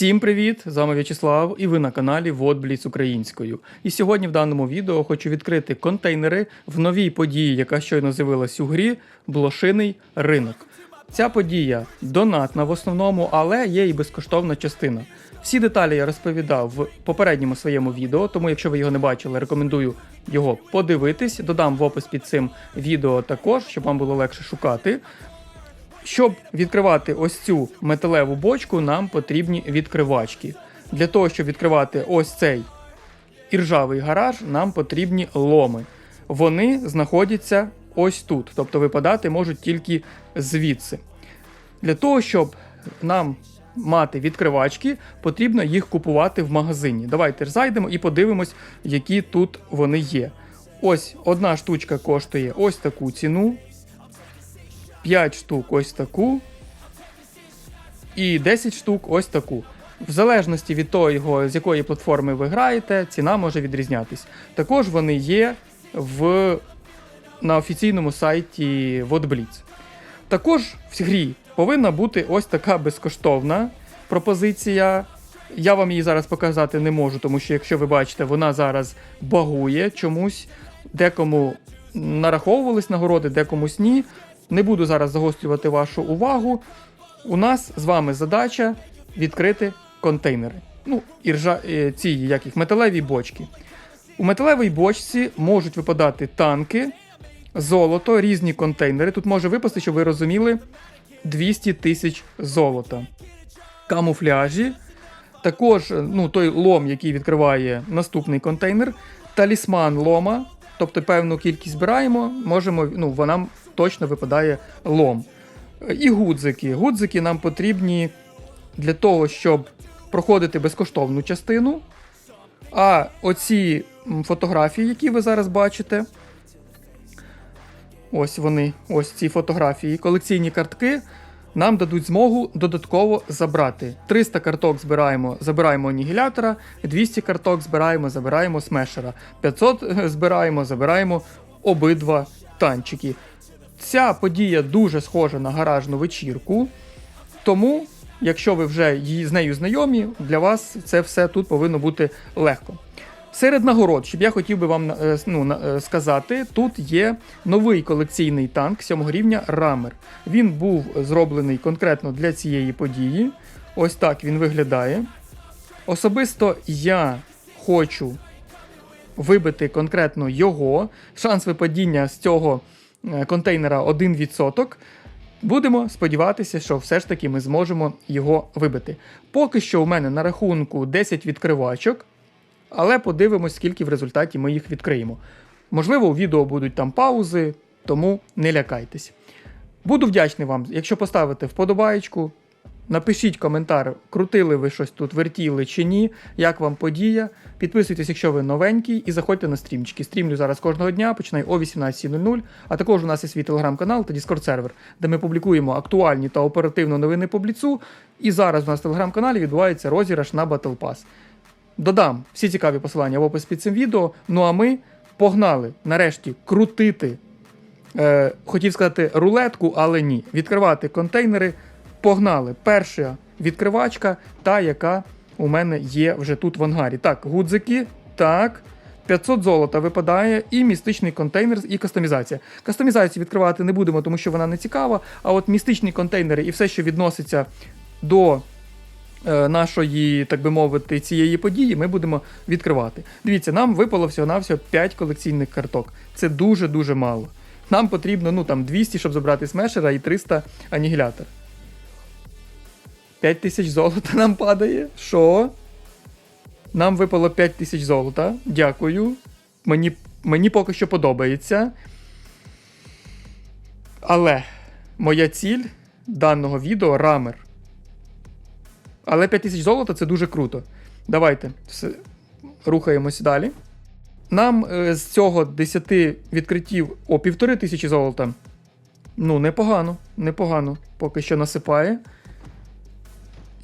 Всім привіт! З вами В'ячеслав і ви на каналі Водбліц Українською. І сьогодні в даному відео хочу відкрити контейнери в новій події, яка щойно з'явилась у грі Блошиний ринок. Ця подія донатна в основному, але є і безкоштовна частина. Всі деталі я розповідав в попередньому своєму відео, тому якщо ви його не бачили, рекомендую його подивитись. Додам в опис під цим відео також, щоб вам було легше шукати. Щоб відкривати ось цю металеву бочку, нам потрібні відкривачки. Для того, щоб відкривати ось цей іржавий гараж, нам потрібні ломи. Вони знаходяться ось тут, тобто випадати можуть тільки звідси. Для того, щоб нам мати відкривачки, потрібно їх купувати в магазині. Давайте ж зайдемо і подивимось, які тут вони є. Ось одна штучка коштує ось таку ціну. 5 штук ось таку. І 10 штук ось таку. В залежності від того, з якої платформи ви граєте, ціна може відрізнятись. Також вони є в, на офіційному сайті WotBlitz. Також в грі повинна бути ось така безкоштовна пропозиція. Я вам її зараз показати не можу, тому що, якщо ви бачите, вона зараз багує чомусь, декому нараховувались нагороди, декомусь ні. Не буду зараз загострювати вашу увагу. У нас з вами задача відкрити контейнери. Ну, і ржа, е, ці як їх, металеві бочки. У металевій бочці можуть випадати танки, золото, різні контейнери. Тут може випасти, щоб ви розуміли, 200 тисяч золота. Камуфляжі. Також ну, той лом, який відкриває наступний контейнер, талісман лома. Тобто певну кількість збираємо, можемо, ну, вона точно випадає лом. І гудзики. Гудзики нам потрібні для того, щоб проходити безкоштовну частину. А оці фотографії, які ви зараз бачите, ось вони, ось ці фотографії, колекційні картки. Нам дадуть змогу додатково забрати. 300 карток збираємо, забираємо анігілятора, 200 карток збираємо, забираємо смешера. 500 збираємо, забираємо обидва танчики. Ця подія дуже схожа на гаражну вечірку. Тому, якщо ви вже з нею знайомі, для вас це все тут повинно бути легко. Серед нагород, щоб я хотів би вам е, ну, е, сказати, тут є новий колекційний танк 7 рівня Рамер. Він був зроблений конкретно для цієї події. Ось так він виглядає. Особисто я хочу вибити конкретно його. Шанс випадіння з цього контейнера 1%. Будемо сподіватися, що все ж таки ми зможемо його вибити. Поки що у мене на рахунку 10 відкривачок. Але подивимось, скільки в результаті ми їх відкриємо. Можливо, у відео будуть там паузи, тому не лякайтесь. Буду вдячний вам, якщо поставите вподобаєчку. Напишіть коментар, крутили ви щось тут, вертіли чи ні, як вам подія. Підписуйтесь, якщо ви новенький, і заходьте на стрімчики. Стрімлю зараз кожного дня, починаю о 18.00. А також у нас є свій телеграм-канал та Discord сервер, де ми публікуємо актуальні та оперативно новини по бліцу. І зараз у нас в телеграм-каналі відбувається розіграш на Battle Pass. Додам всі цікаві посилання в опис під цим відео. Ну а ми погнали нарешті крутити, е, хотів сказати, рулетку, але ні. Відкривати контейнери. Погнали. Перша відкривачка, та, яка у мене є вже тут в ангарі. Так, гудзики, так. 500 золота випадає, і містичний контейнер і кастомізація. Кастомізацію відкривати не будемо, тому що вона не цікава. А от містичні контейнери і все, що відноситься до Е, нашої, так би мовити, цієї події ми будемо відкривати. Дивіться, нам випало всього-навсього 5 колекційних карток. Це дуже-дуже мало. Нам потрібно ну, там, 200, щоб забрати смешера і 300 анігілятор. 5 тисяч золота нам падає. Що? Нам випало 5 тисяч золота. Дякую. Мені, Мені поки що подобається. Але моя ціль даного відео рамер. Але 5000 золота це дуже круто. Давайте все, рухаємось далі. Нам е, з цього 10 відкриттів о півтори тисячі золота. Ну, непогано, непогано. Поки що насипає.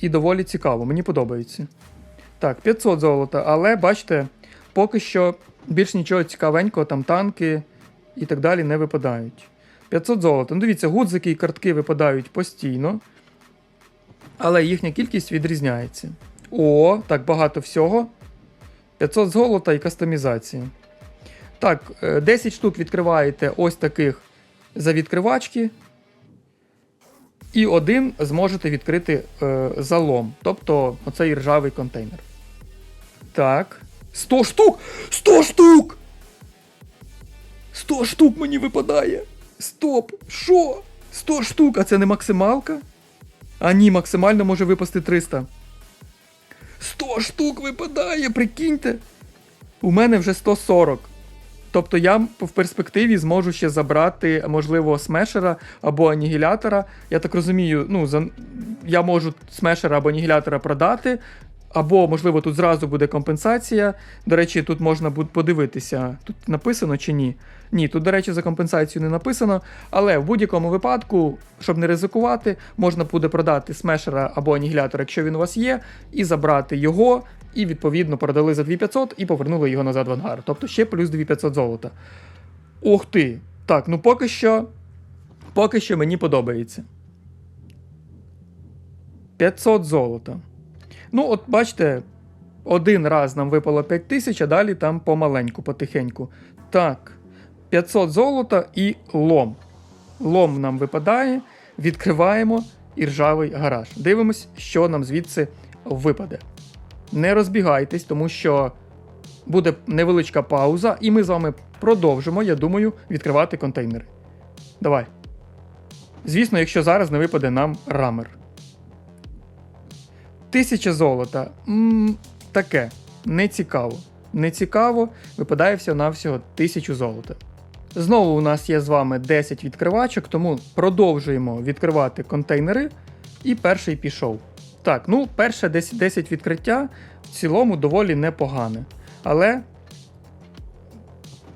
І доволі цікаво, мені подобається. Так, 500 золота, але бачите, поки що більш нічого цікавенького, там танки і так далі не випадають. 500 золота. Ну, дивіться, гудзики і картки випадають постійно. але їхня кількість відрізняється. О, так багато всього. 500 золота і кастомізація. Так, е, 10 штук відкриваєте ось таких за відкривачки. І один зможете відкрити е, залом, тобто оцей ржавий контейнер. Так. 100 штук! 100 штук! 100 штук мені випадає. Стоп! Що? 100 штук, а це не максималка? А ні, максимально може випасти 300. 100 штук випадає, прикиньте. У мене вже 140. Тобто я в перспективі зможу ще забрати, можливо, смешера або анігілятора. Я так розумію, ну, за... я можу смешера або анігілятора продати, або, можливо, тут зразу буде компенсація. До речі, тут можна буде подивитися, тут написано чи ні. Ні, тут, до речі, за компенсацію не написано. Але в будь-якому випадку, щоб не ризикувати, можна буде продати смешера або анігілятор, якщо він у вас є, і забрати його, і відповідно продали за 2500 і повернули його назад в ангар. Тобто ще плюс 2500 золота. Ух ти! Так, ну поки що. Поки що мені подобається. 500 золота. Ну, от бачите, один раз нам випало 5000, а далі там помаленьку, потихеньку. Так, 500 золота і лом. Лом нам випадає, відкриваємо і ржавий гараж. Дивимось, що нам звідси випаде. Не розбігайтесь, тому що буде невеличка пауза, і ми з вами продовжимо, я думаю, відкривати контейнери. Давай. Звісно, якщо зараз не випаде нам рамер. Тисяча золота. м таке. Не цікаво. Не цікаво, випадає всього-навсього тисячу золота. Знову у нас є з вами 10 відкривачок, тому продовжуємо відкривати контейнери. І перший пішов. Так, ну, перше 10, 10 відкриття в цілому доволі непогане. Але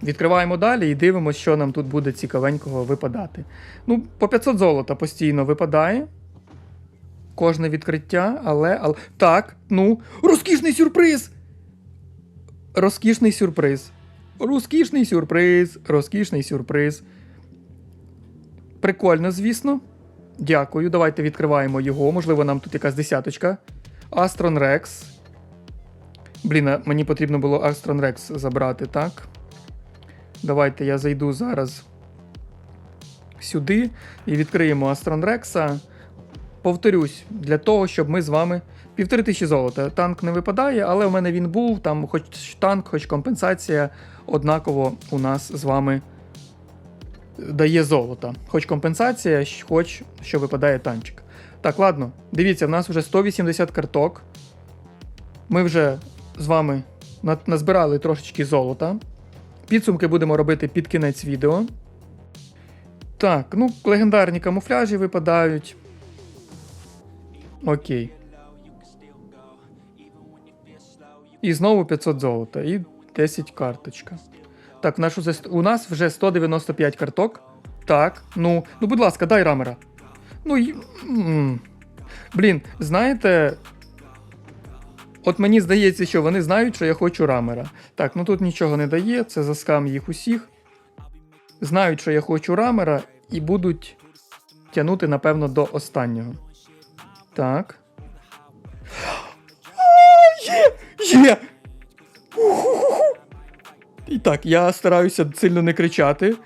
відкриваємо далі і дивимося, що нам тут буде цікавенького випадати. Ну, по 500 золота постійно випадає. Кожне відкриття, але. але... Так, ну. Розкішний сюрприз! Розкішний сюрприз. Розкішний сюрприз. Розкішний сюрприз. Прикольно, звісно. Дякую. Давайте відкриваємо його. Можливо, нам тут якась десяточка. Астрон Рекс. Блін, мені потрібно було Астрон Рекс забрати, так? Давайте я зайду зараз сюди і відкриємо Астрон Рекса. Повторюсь, для того, щоб ми з вами. Півтори тисячі золота. Танк не випадає, але у мене він був. Там хоч танк, хоч компенсація, однаково у нас з вами дає золото. Хоч компенсація, хоч що випадає танчик. Так, ладно, дивіться, в нас вже 180 карток. Ми вже з вами назбирали трошечки золота. Підсумки будемо робити під кінець відео. Так, ну, легендарні камуфляжі випадають. Окей. І знову 500 золота. І 10 карточка. Так, нашу зас- у нас вже 195 карток. Так, ну, ну, будь ласка, дай рамера. Ну, й... блін, знаєте. От мені здається, що вони знають, що я хочу рамера. Так, ну тут нічого не дає, це заскам їх усіх. Знають, що я хочу рамера, і будуть тягнути, напевно, до останнього. Так. Є! Є! Так, я стараюся сильно не кричати.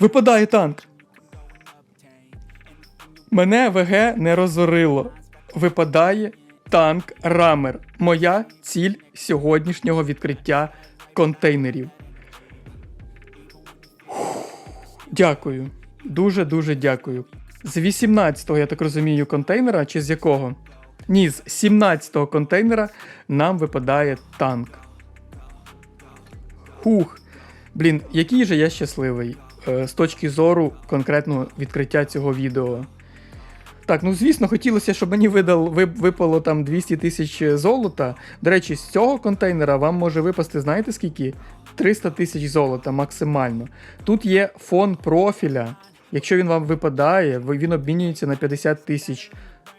Випадає танк. Мене ВГ не розорило. Випадає танк Рамер. Моя ціль сьогоднішнього відкриття контейнерів. Дякую. Дуже-дуже дякую. З 18-го, я так розумію, контейнера, чи з якого? Ні, з 17-го контейнера нам випадає танк. Хух. Блін, який же я щасливий е, з точки зору конкретного відкриття цього відео. Так, ну звісно, хотілося, щоб мені видал, випало там 200 тисяч золота. До речі, з цього контейнера вам може випасти, знаєте скільки? 300 тисяч золота максимально. Тут є фон профіля. Якщо він вам випадає, він обмінюється на 50 тисяч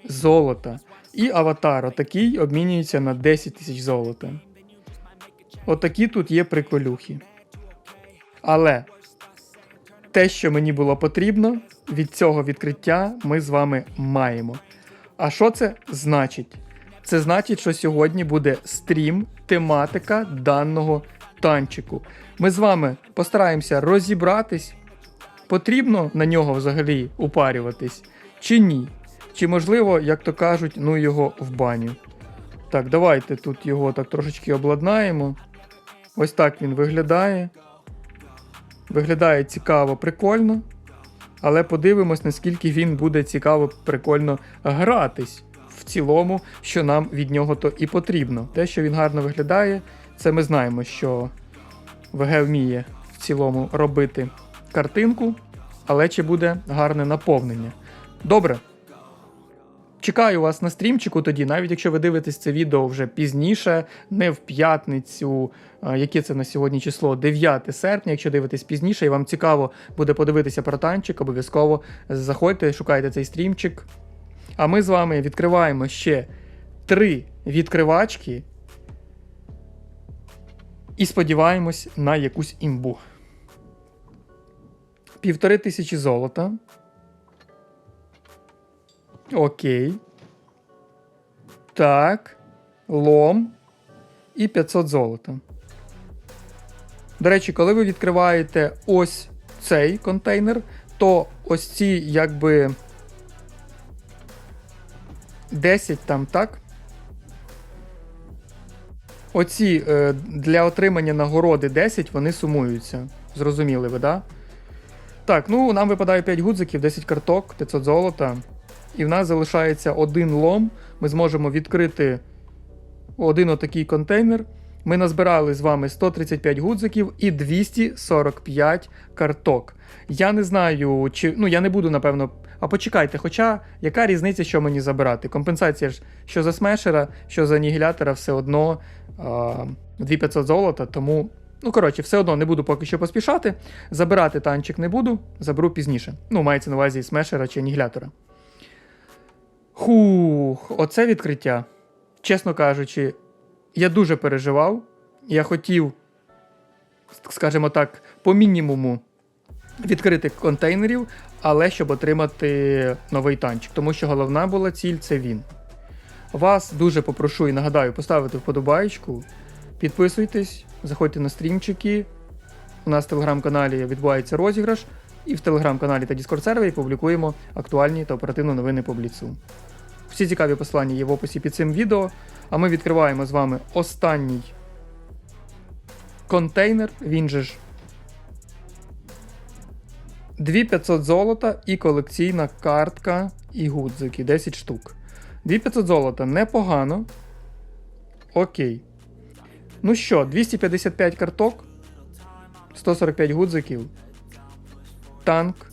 золота. І аватар, отакий обмінюється на 10 тисяч золота. Отакі тут є приколюхи. Але те, що мені було потрібно, від цього відкриття ми з вами маємо. А що це значить? Це значить, що сьогодні буде стрім, тематика даного танчику. Ми з вами постараємося розібратись, потрібно на нього взагалі упарюватись чи ні. Чи можливо, як то кажуть, ну його в баню. Так, давайте тут його так трошечки обладнаємо. Ось так він виглядає. Виглядає цікаво, прикольно. Але подивимось, наскільки він буде цікаво, прикольно гратись в цілому, що нам від нього то і потрібно. Те, що він гарно виглядає, це ми знаємо, що ВГ вміє в цілому робити картинку, але чи буде гарне наповнення. Добре. Чекаю вас на стрімчику тоді, навіть якщо ви дивитесь це відео вже пізніше, не в п'ятницю, яке це на сьогодні число, 9 серпня. Якщо дивитесь пізніше, і вам цікаво буде подивитися про танчик, обов'язково заходьте, шукайте цей стрімчик. А ми з вами відкриваємо ще три відкривачки і сподіваємось на якусь імбу. Півтори тисячі золота. Окей. Так. Лом. І 500 золота. До речі, коли ви відкриваєте ось цей контейнер, то ось ці, якби. 10 там, так? Оці е, для отримання нагороди 10 вони сумуються. Зрозуміли ви, да? Так, ну нам випадає 5 гудзиків, 10 карток, 500 золота. І в нас залишається один лом. Ми зможемо відкрити один отакий контейнер. Ми назбирали з вами 135 гудзиків і 245 карток. Я не знаю, чи. Ну, я не буду, напевно. А почекайте, хоча яка різниця, що мені забирати? Компенсація ж, що за смешера, що за анігілятора, все одно а, 2500 золота, тому. Ну, коротше, все одно не буду поки що поспішати. Забирати танчик не буду, заберу пізніше. Ну, мається на увазі смешера чи анігілятора. Хух, оце відкриття. Чесно кажучи, я дуже переживав. Я хотів, скажімо так, по мінімуму відкрити контейнерів, але щоб отримати новий танчик. Тому що головна була ціль це він. Вас дуже попрошу і нагадаю поставити вподобайку. Підписуйтесь, заходьте на стрімчики. У нас в телеграм-каналі відбувається розіграш, і в телеграм-каналі та Discord сервері публікуємо актуальні та оперативні новини по бліцу. Всі цікаві посилання є в описі під цим відео. А ми відкриваємо з вами останній контейнер. Він же ж 2500 золота і колекційна картка і гудзики 10 штук. 2500 золота непогано. Окей. Ну що, 255 карток, 145 гудзиків, танк.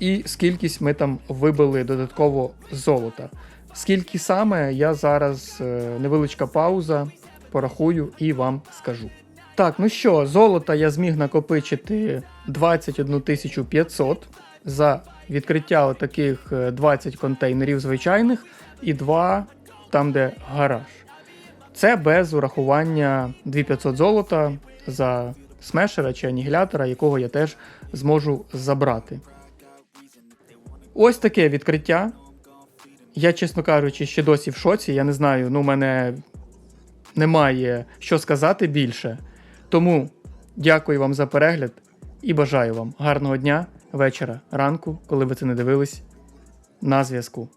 І скількись ми там вибили додатково золота. Скільки саме, я зараз е, невеличка пауза, порахую і вам скажу. Так, ну що, золота я зміг накопичити 21 500 за відкриття отаких е, 20 контейнерів звичайних і 2 там, де гараж. Це без урахування 2500 золота за смешера чи анігілятора, якого я теж зможу забрати. Ось таке відкриття. Я, чесно кажучи, ще досі в шоці. Я не знаю, ну, у мене немає що сказати більше. Тому дякую вам за перегляд і бажаю вам гарного дня, вечора, ранку, коли ви це не дивились. На зв'язку.